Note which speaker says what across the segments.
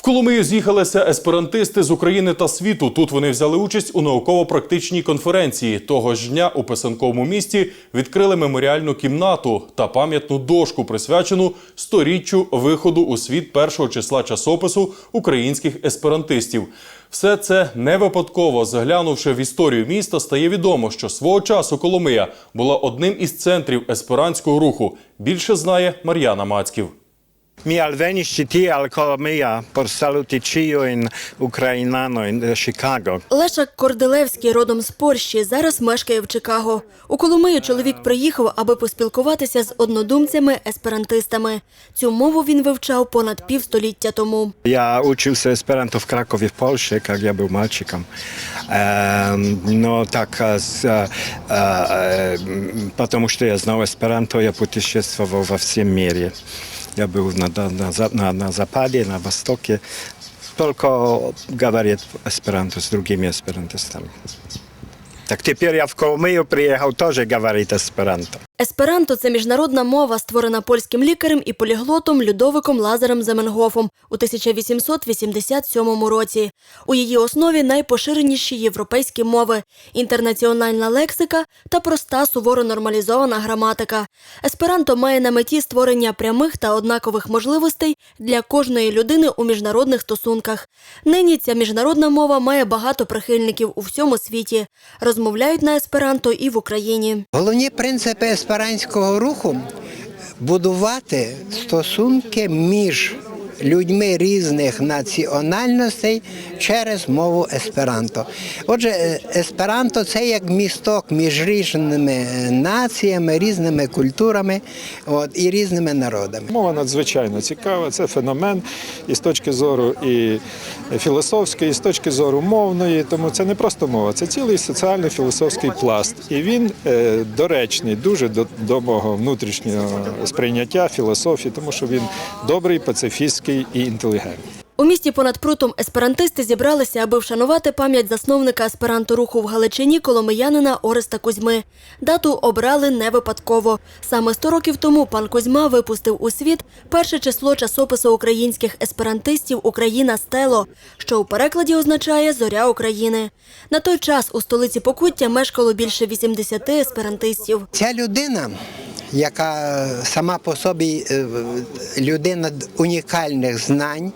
Speaker 1: В Коломию з'їхалися есперантисти з України та світу. Тут вони взяли участь у науково-практичній конференції. Того ж дня у писанковому місті відкрили меморіальну кімнату та пам'ятну дошку, присвячену сторіччю виходу у світ першого числа часопису українських есперантистів. Все це не випадково. Заглянувши в історію міста, стає відомо, що свого часу Коломия була одним із центрів есперантського руху. Більше знає Мар'яна Мацьків.
Speaker 2: Mi alvenisti tie al Colomia por saluti ciujn Ukrainanojn de Chicago.
Speaker 3: Лешак Корделевський родом з Польщі зараз мешкає в Чикаго. У Коломию чоловік приїхав, аби поспілкуватися з однодумцями-есперантистами. Цю мову він вивчав понад півстоліття тому.
Speaker 2: Uczył Esperanto w Krakowie w Polsce, jak ja był malczykiem. Em, no tak, a z, e, e, потому я знал Esperanto, я путешествовал во всем мире. Я был на, на, за- на, на Западе, на Востоке. Только говорит Esperanto с другими эсперантистами. Так теперь я в Коломию приехал, тоже говорит Esperanto.
Speaker 3: Есперанто це міжнародна мова, створена польським лікарем і поліглотом Людовиком Лазарем Земенгофом у 1887 році. У її основі найпоширеніші європейські мови, інтернаціональна лексика та проста суворо нормалізована граматика. Есперанто має на меті створення прямих та однакових можливостей для кожної людини у міжнародних стосунках. Нині ця міжнародна мова має багато прихильників у всьому світі. Розмовляють на есперанто і в Україні.
Speaker 4: Головні принципи есперанського руху будувати стосунки між людьми різних національностей через мову есперанто. Отже, е, есперанто це як місток між різними е, націями, різними культурами от, і різними народами.
Speaker 5: Мова надзвичайно цікава. Це феномен і з точки зору і філософської, і з точки зору мовної. Тому це не просто мова, це цілий соціальний філософський пласт. І він е, доречний дуже до, до мого внутрішнього сприйняття філософії, тому що він добрий, пацифістський і інтелігентний.
Speaker 3: У місті понад прутом есперантисти зібралися, аби вшанувати пам'ять засновника есперанто руху в Галичині коломиянина Ореста Кузьми. Дату обрали не випадково. Саме 100 років тому пан Кузьма випустив у світ перше число часопису українських есперантистів Україна Стело, що у перекладі означає Зоря України. На той час у столиці Покуття мешкало більше 80 есперантистів.
Speaker 4: Ця людина, яка сама по собі е, людина унікальних знань,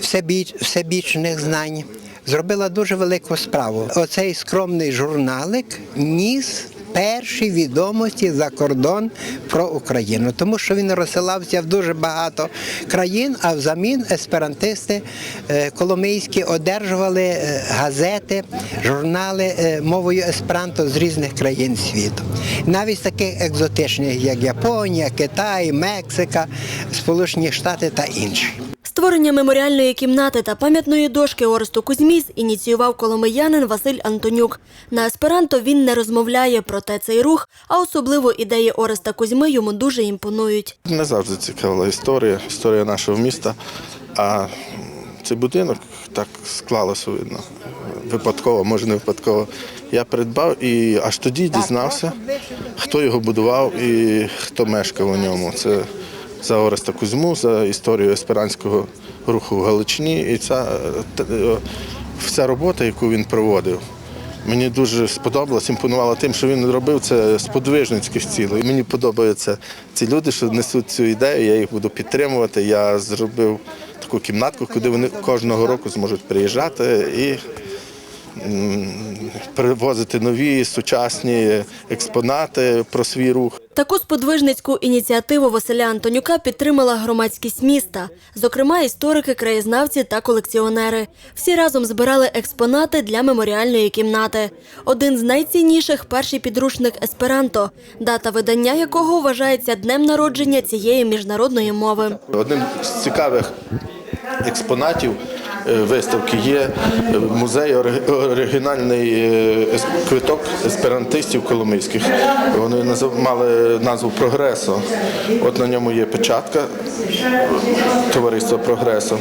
Speaker 4: всебіч, всебічних знань, зробила дуже велику справу. Оцей скромний журналик ніс. Перші відомості за кордон про Україну, тому що він розсилався в дуже багато країн, а взамін есперантисти е, коломийські одержували е, газети, журнали е, мовою есперанто з різних країн світу. Навіть таких екзотичних, як Японія, Китай, Мексика, Сполучені Штати та інші.
Speaker 3: Створення меморіальної кімнати та пам'ятної дошки Оресту Кузьмі ініціював коломиянин Василь Антонюк. На есперанто він не розмовляє, проте цей рух, а особливо ідеї Ореста Кузьми йому дуже імпонують.
Speaker 6: Мене завжди цікавила історія, історія нашого міста. А цей будинок так склалося видно. Випадково, може не випадково. Я придбав і аж тоді дізнався, хто його будував і хто мешкав у ньому. Це за Ореста Кузьму, за історію есперанського руху в Галичині. І ця е, е, вся робота, яку він проводив. Мені дуже сподобалось, імпонувало тим, що він робив це з подвижницьких цілей. Мені подобаються ці люди, що несуть цю ідею, я їх буду підтримувати. Я зробив таку кімнатку, куди вони кожного року зможуть приїжджати і привозити нові сучасні експонати про свій рух.
Speaker 3: Таку сподвижницьку ініціативу Василя Антонюка підтримала громадськість міста, зокрема історики, краєзнавці та колекціонери. Всі разом збирали експонати для меморіальної кімнати. Один з найцінніших перший підручник Есперанто, дата видання якого вважається днем народження цієї міжнародної мови.
Speaker 6: Одним з цікавих експонатів виставки є е, музей оригінальний е, квиток есперантистів коломийських. Вони мали назву Прогресо. От на ньому є печатка товариства Прогресо.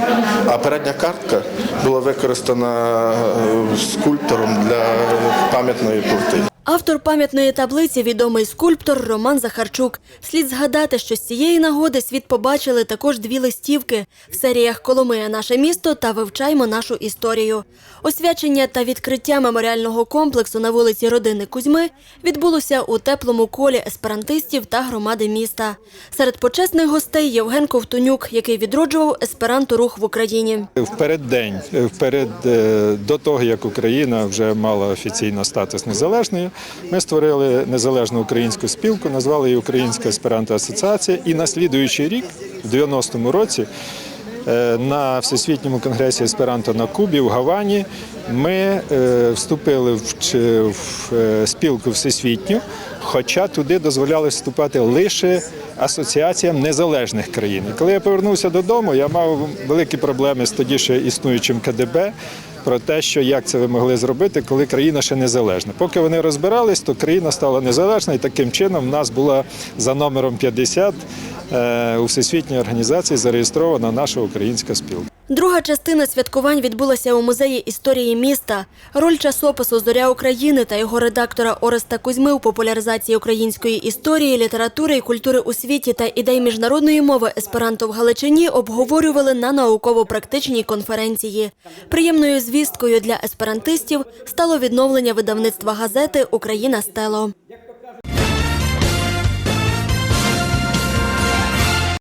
Speaker 6: А передня картка була використана е, скульптором для пам'ятної плити.
Speaker 3: Автор пам'ятної таблиці відомий скульптор Роман Захарчук. Слід згадати, що з цієї нагоди світ побачили також дві листівки в серіях Коломия наше місто та Вивчаймо нашу історію. Освячення та відкриття меморіального комплексу на вулиці Родини Кузьми відбулося у теплому колі есперантистів та громади міста. Серед почесних гостей Євген Ковтунюк, який відроджував есперанто рух в Україні.
Speaker 5: В переддень, вперед до того, як Україна вже мала офіційно статус незалежною, ми створили незалежну українську спілку, назвали її Українська есперанто асоціація. І на слідуючий рік, в 90-му році, е, на Всесвітньому конгресі есперанто на Кубі в Гавані ми е, вступили в, е, спілку всесвітню, хоча туди дозволяли вступати лише асоціаціям незалежних країн. Коли я повернувся додому, я мав великі проблеми з тоді ще існуючим КДБ. Про те, що як це ви могли зробити, коли країна ще незалежна. Поки вони розбирались, то країна стала незалежна, і таким чином в нас була за номером 50 е, у всесвітній організації зареєстрована наша українська спілка.
Speaker 3: Друга частина святкувань відбулася у музеї історії міста. Роль часопису Зоря України та його редактора Ореста Кузьми у популяризації української історії, літератури і культури у світі та ідей міжнародної мови есперанто в Галичині обговорювали на науково-практичній конференції. Приємною звісткою для есперантистів стало відновлення видавництва газети Україна Стело.